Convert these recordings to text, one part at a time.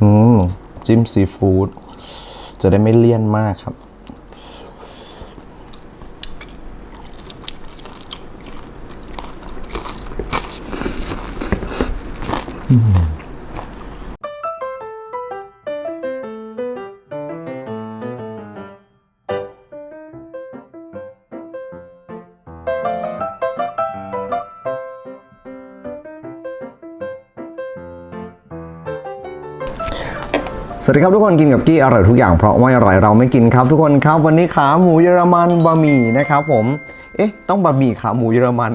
อืมจิ้มซีฟู้ดจะได้ไม่เลี่ยนมากครับ สวัสดีครับทุกคนกินกับกี้อร่อยทุกอย่างเพราะไม่อร่อยเราไม่กินครับ ทุกคนครับวันนี้ขาหมูเยอรมันบะหมี่นะครับผมเอ๊ะต้องบะหมี่ขาหมูเยอรมัน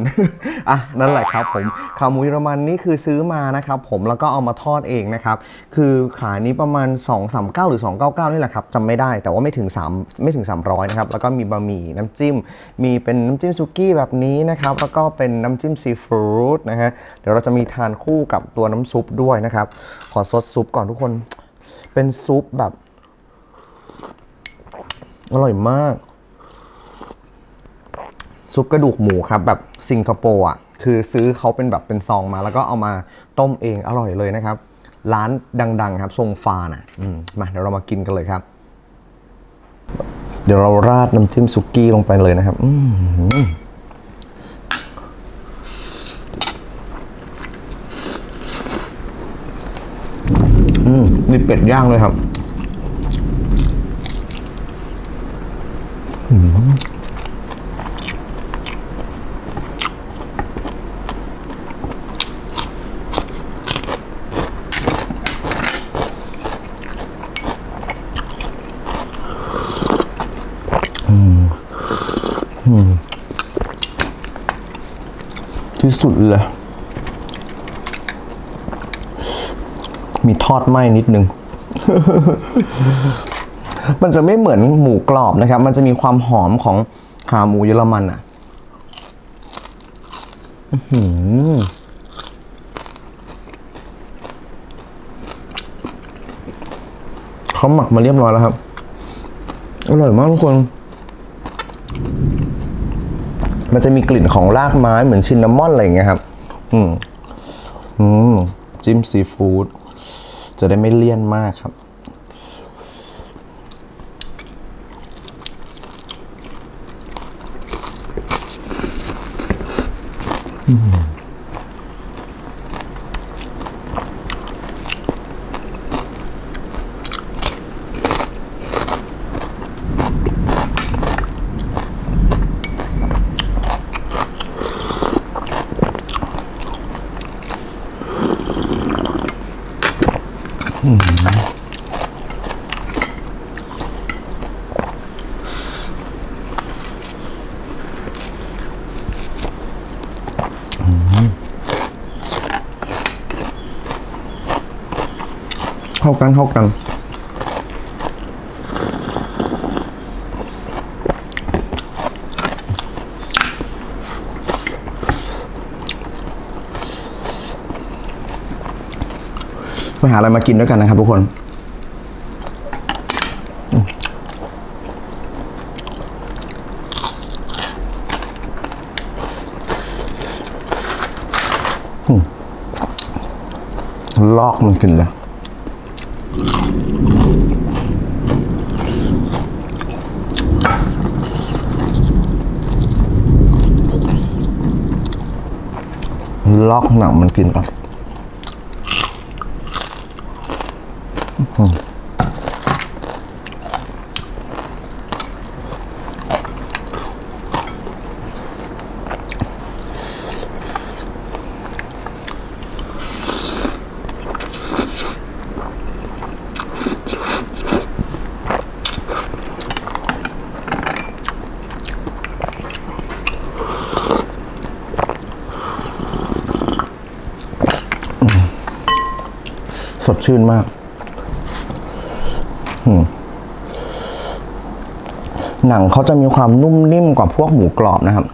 อะนั่นแหละครับผมขาหมูเยอรมันนี่คือซื้อมานะครับผมแล้วก็เอามาทอดเองนะครับคือขานี้ประมาณ 2 3 9 หรือ 299 นี่แหละครับจำไม่ได้แต่ว่าไม่ถึง 3 ไม่ถึง 300นะครับแล้วก็มีบะหมี่น้ำจิ้ม มีเป็นน้ำจิ้มซุกี้แบบนี้นะครับแล้วก็เป็นน้ำจิ้มซีฟู้ดนะฮะเดี๋ยวเราจะมีทานคู่กับตัวน้ำซุปด้วยนะครับขอซดซุปก่อนทุกคน เป็นซุปแบบ อร่อยมาก ซุปกระดูกหมูครับ แบบสิงคโปร์อะ คือซื้อเขาเป็นแบบเป็นซองมา แล้วก็เอามาต้มเองอร่อยเลยนะครับ ร้านดัง ๆ ครับทรงฟาน่ะอืมมาเดี๋ยวเรามากินกันเลยครับ เดี๋ยวเราราดน้ำจิ้มซุกี้ลงไปเลยนะครับ อื มีเป็ดย่างเลยครับที่สุดเลย มีท อดไหม้นิดนึง มันจะไม่เหมือนหมูกรอบนะครับ มันจะมีความหอมของขาหมูเยอรมันอะอื้อหือเขาหมักมาเรียบร้อยแล้วครับ อร่อยมากทุกคน มันจะมีกลิ่นของรากไม้เหมือนชินนามอนอะไรอย่างเงี้ยครับ อืม อืม จิ้มซีฟู้ด จะได้ไม่เลี่ยนมากครับ เข้ากันเข้ากัน ไปหาอะไรมากินด้วยกันนะครับทุกคนลอกมันกินเลย ลอกหนังมันกินก่อน ชื่นมากหนังเขาจะมีความนุ่มนิ่มกว่าพวกหมูกรอบนะครับ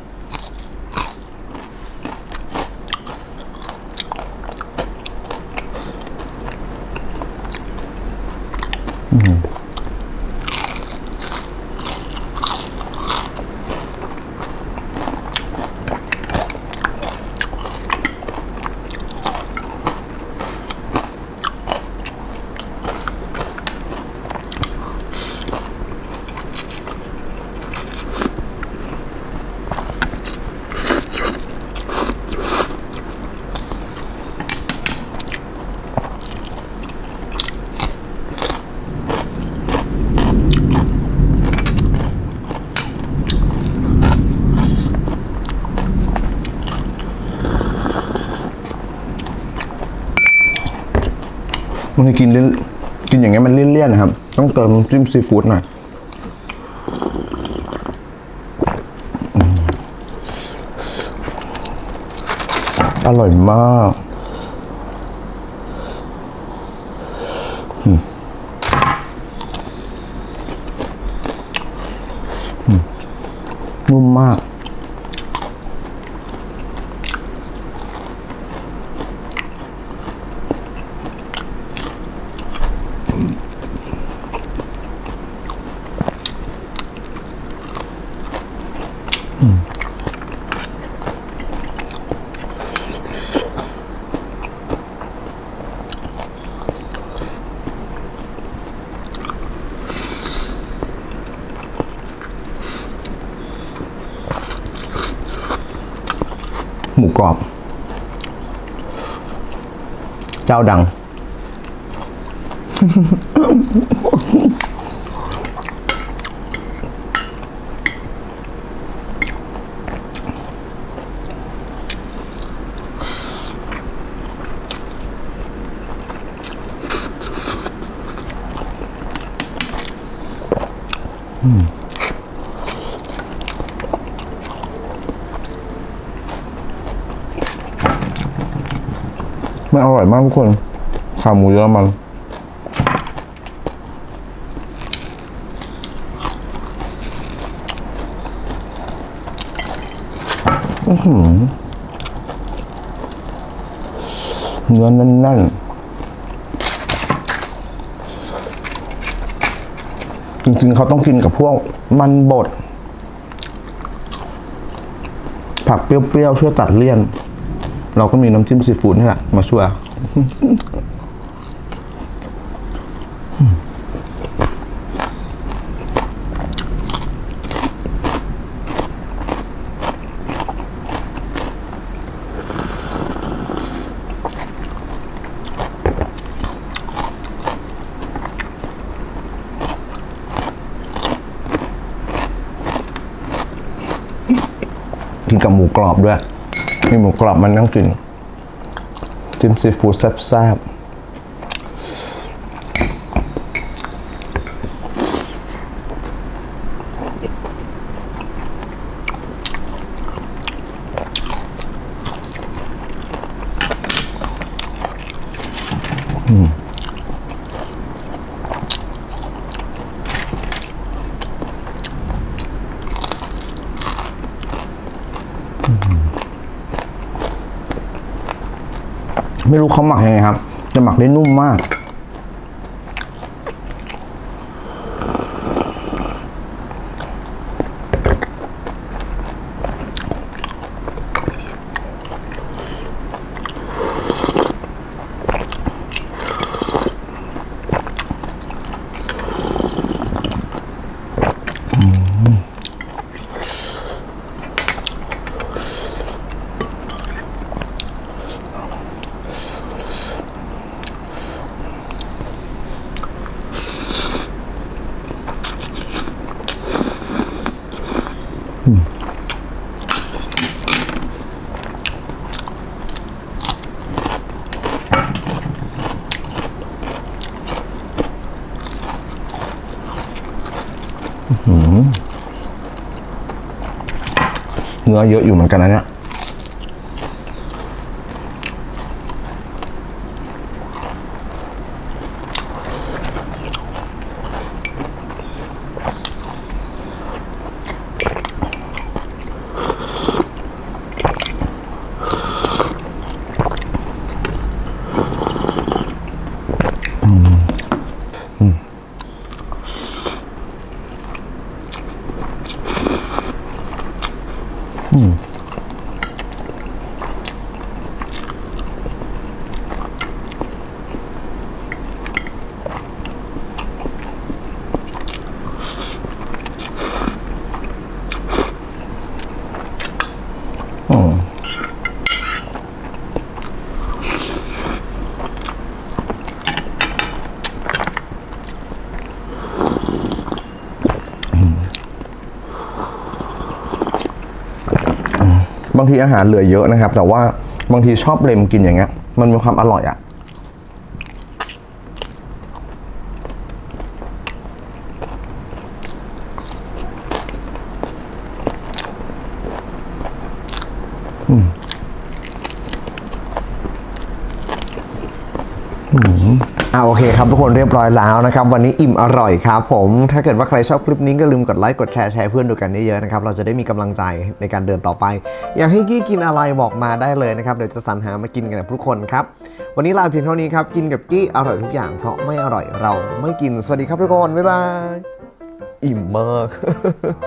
มันจะกินเล่นกินอย่างเงี้ยมันเลี่ยนๆนะครับ ต้องเติมจิ้มซีฟู้ดหน่อยอร่อยมากนุ่มมาก กรอบ เจ้าดัง มันอร่อยมากทุกคน ขาหมูเยอรมันอื้อหือเนื้อแน่นๆ จริงๆ เขาต้องกินกับพวกมันบด ผักเปรี้ยวๆ ช่วยตัดเลี่ยน เราก็มีน้ำจิ้มซีฟู้ดนี่แหละมาช่วยกินกับหมูกรอบด้วย มีหมูกรอบมันนั่งกินจิ้มซีฟู้ดแซ่บๆ ไม่รู้เขาหมักยังไงครับ จะหมักได้นุ่มมาก เนื้อเยอะอยู่เหมือนกันนะเนี่ย บางทีอาหารเหลือเยอะนะครับ แต่ว่าบางทีชอบเลมกินอย่างเงี้ยมันมีความอร่อยอะ่ะ ครับทุกคนเรียบร้อยแล้วนะครับ วันนี้อิ่มอร่อยครับผม ถ้าเกิดว่าใครชอบคลิปนี้ก็ลืมกดไลค์กดแชร์แชร์เพื่อนดูกันเยอะๆนะครับ เราจะได้มีกำลังใจในการเดินต่อไป อยากให้กี้กินอะไรบอกมาได้เลยนะครับ เดี๋ยวจะสรรหามากินกันกับทุกคนครับ วันนี้ลาเพียงเท่านี้ครับ กินกับกี้อร่อยทุกอย่าง เพราะไม่อร่อยเราไม่กิน สวัสดีครับทุกคน บ๊ายบาย อิ่มมาก